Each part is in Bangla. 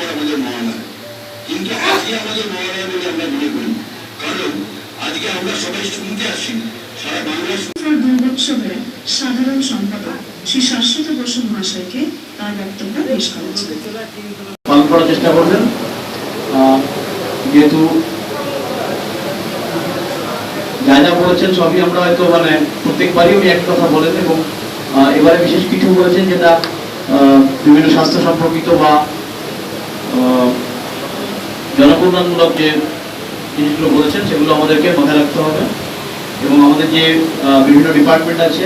নম্বর আমাদের মহালয় কিন্তু আজকে আমাদের মহালয় বলে আমরা মনে করি। কারণ আজকে আমরা সবাই শুনতে আসি সারা বাংলা দুর্গোৎসবের সাধারণ সম্পাদক শ্রী শাশ্বত বসু মহাশয়কে তার বক্তব্য পেশ করেছেন পালন করার চেষ্টা করবেন। আহ, যেহেতু যা যা বলেছেন সবই আমরা হয়তো মানে প্রত্যেকবারই উনি এক কথা বলেন এবং আহ, এবারে বিশেষ কিছু বলেছেন যেটা আহ, বিভিন্ন স্বাস্থ্য সম্পর্কিত বা জনকল্যাণমূলক যে জিনিসগুলো বলেছেন সেগুলো আমাদেরকে মাথায় রাখতে হবে। এবং আমাদের যে বিভিন্ন ডিপার্টমেন্ট আছে,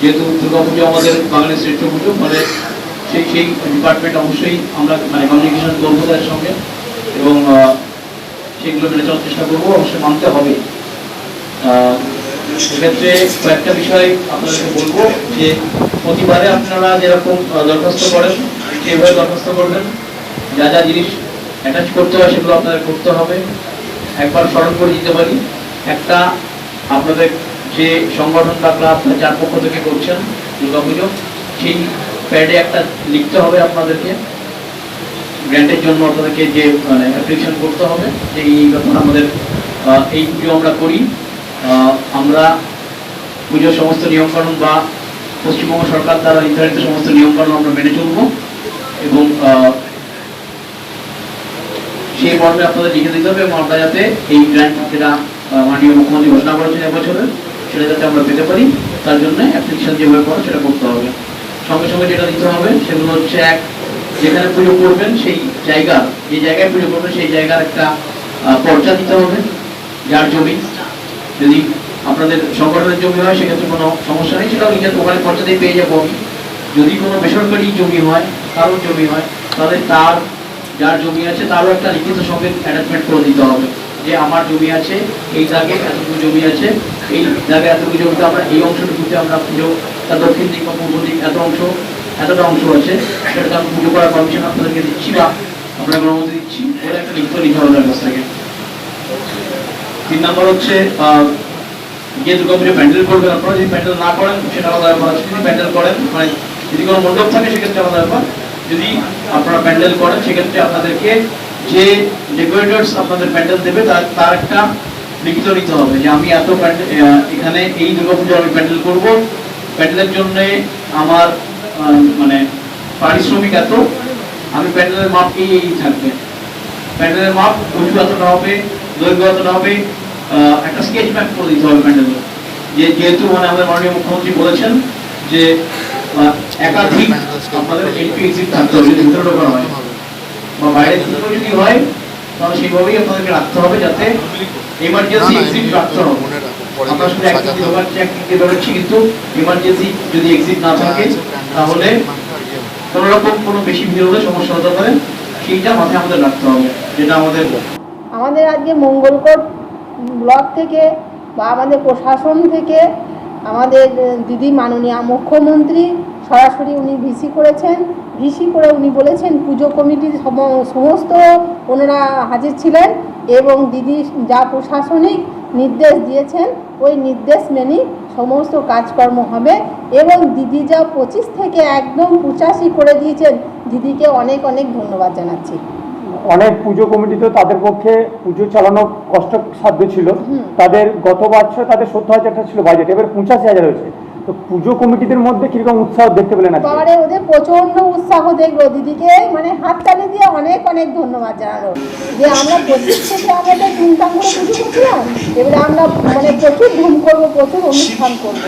যেহেতু দুর্গাপুজো আমাদের বাঙালির শ্রেষ্ঠ পুজো, ফলে সেই সেই ডিপার্টমেন্ট অবশ্যই আমরা মানে কমিউনিকেশন করব তাদের সঙ্গে। এবং সেগুলো মেনে চলার চেষ্টা করব, অবশ্যই মানতে হবে। সেক্ষেত্রে কয়েকটা বিষয় আপনাদেরকে বলব যে, প্রতিবারে আপনারা যেরকম দরখাস্ত করেন সেইভাবে দরখাস্ত করবেন। যা যা জিনিস অ্যাটাচ করতে হয় সেগুলো আপনাদের করতে হবে। একবার স্মরণ করে দিতে পারি। একটা, আপনাদের যে সংগঠন বা ক্লাব যার পক্ষ থেকে করছেন, দুর্গাপুজো, সেই প্যাডে একটা লিখতে হবে আপনাদেরকে। গ্র্যান্টের জন্য আপনাদেরকে যে মানে অ্যাপ্লিকেশন করতে হবে, যে এই ব্যাপার আমাদের এই পুজো আমরা করি। আমরা পুজোর সমস্ত নিয়মকানুন বা পশ্চিমবঙ্গ সরকার দ্বারা নির্ধারিত সমস্ত নিয়মকানুন আমরা মেনে চলবো এবং সেই মর্মে আপনাদের লিখে দিতে হবে এবং আমরা যাতে এই গ্র্যান্ট যেটা মাননীয় মুখ্যমন্ত্রী ঘোষণা করেছেন এবছরের সেটা যাতে আমরা পেতে পারি, তার জন্য অ্যাপ্লিকেশন যেভাবে করা সেটা করতে হবে। সঙ্গে সঙ্গে যেটা দিতে হবে, সেগুলো হচ্ছে এক, যেখানে পুজো করবেন সেই জায়গা, যে জায়গায় পুজো করবেন সেই জায়গার একটা পর্চা দিতে হবে, যার জমি। যদি আপনাদের সংগঠনের জমি হয়, সেক্ষেত্রে কোনো সমস্যা নেই, সেটাও নিজের ওখানে পর্চাতেই পেয়ে যাব আমি। যদি কোনো বেসরকারি জমি হয়, কারোর জমি হয়, তাহলে তার যার জমি আছে তারও একটা লিখিত সঙ্গে অ্যাটাচমেন্ট করে দিতে হবে যে আমার জমি আছে, এই দাগে এতটুকু জমি আছে, এই দাগে এতটুকু জমিতে আমরা এই অংশটুকুতে আমরা পুজো তার দক্ষিণ দিক বা পূর্ব দিক এত অংশ, এতটা অংশ আছে, সেটাতে আমি পুজো করার পারমিশন আপনাদেরকে দিচ্ছি বা আপনাকে অনুমতি দিচ্ছি বলে একটা লিখিত নিতে হবে কাছ থেকে তিন নম্বর হচ্ছে যে দুর্গাপুজো প্যান্ডেল করবেন আপনারা, যদি প্যান্ডেল না করেন সেটা আলাদা ব্যাপার আছে, যদি প্যান্ডেল করেন মানে যদি কোনো মণ্ডপ থাকে, সেক্ষেত্রে আলাদা ব্যাপার। যদি আপনারা প্যান্ডেল করেন, সেক্ষেত্রে আপনাদেরকে যে ডেকোরেটরস আপনাদের প্যান্ডেল দেবে, তার তার একটা লিখিত নিতে হবে যে আমি এত এখানে এই দুর্গাপুজো আমি প্যান্ডেল করব। প্যান্ডেলের জন্য আমার মানে পারিশ্রমিক এত, আমি প্যান্ডেলের মাপ এই এই থাকবে। প্যান্ডেলের মাপ উঁচু এতটা হবে, দৈর্ঘ্য এতটা হবে একটা স্কেচ ম্যাপ করে দিতে হবে প্যান্ডেলের যে যেহেতু মানে আমাদের মাননীয় মুখ্যমন্ত্রী বলেছেন যে একাধিক আপনাদের এন্ট্রি এক্সিট থাকতে হবে যদি ভিতরে ঢোকানো হয়। বা বাইরে যদি হয় তাহলে সেইভাবেই আপনাদেরকে রাখতে হবে যাতে এমার্জেন্সি এক্সিট রাখতে হবে আমরা শুধু একদিক দিয়ে ঢোকাচ্ছি বেরোচ্ছি কিন্তু এমার্জেন্সি যদি এক্সিট না থাকে তাহলে কোনো রকম কোনো বেশি ভিড় হলে সমস্যা হতে পারে। সেইটা মাথায় আমাদের রাখতে হবে যেটা আমাদের আমাদের আজকে মঙ্গলকোট ব্লক থেকে বা আমাদের প্রশাসন থেকে আমাদের দিদি মাননীয় মুখ্যমন্ত্রী, সরাসরি উনি ভিসি করেছেন। ভিসি করে উনি বলেছেন, পুজো কমিটির সমস্ত ওনারা হাজির ছিলেন এবং দিদি যা প্রশাসনিক নির্দেশ দিয়েছেন, ওই নির্দেশ মেনেই সমস্ত কাজকর্ম হবে এবং দিদি যা পঁচিশ থেকে একদম পঁচাশি করে দিয়েছেন, দিদিকে অনেক অনেক ধন্যবাদ জানাচ্ছি। অনেক পুজো কমিটিতে তাদের পক্ষে পুজো চালানো কষ্টসাধ্য ছিল। তাদের গত বছর তাদের সত্তর হাজার টাকা ছিল বাজেট এবার পঁচাশি হাজার হয়েছে। তো পুজো কমিটিদের মধ্যে কীরকম উৎসাহ দেখতে পেলেন পরে ওদের প্রচণ্ড উৎসাহ দেখল। দিদিকে মানে হাত তালি দিয়ে অনেক অনেক ধন্যবাদ জানালো। যে আমরা পঁচিশ থেকে আমরা তো ধুমধাম করে পুজো করছিলাম এবারে আমরা মানে প্রচুর ধুম করব প্রচুর অনুষ্ঠান করব।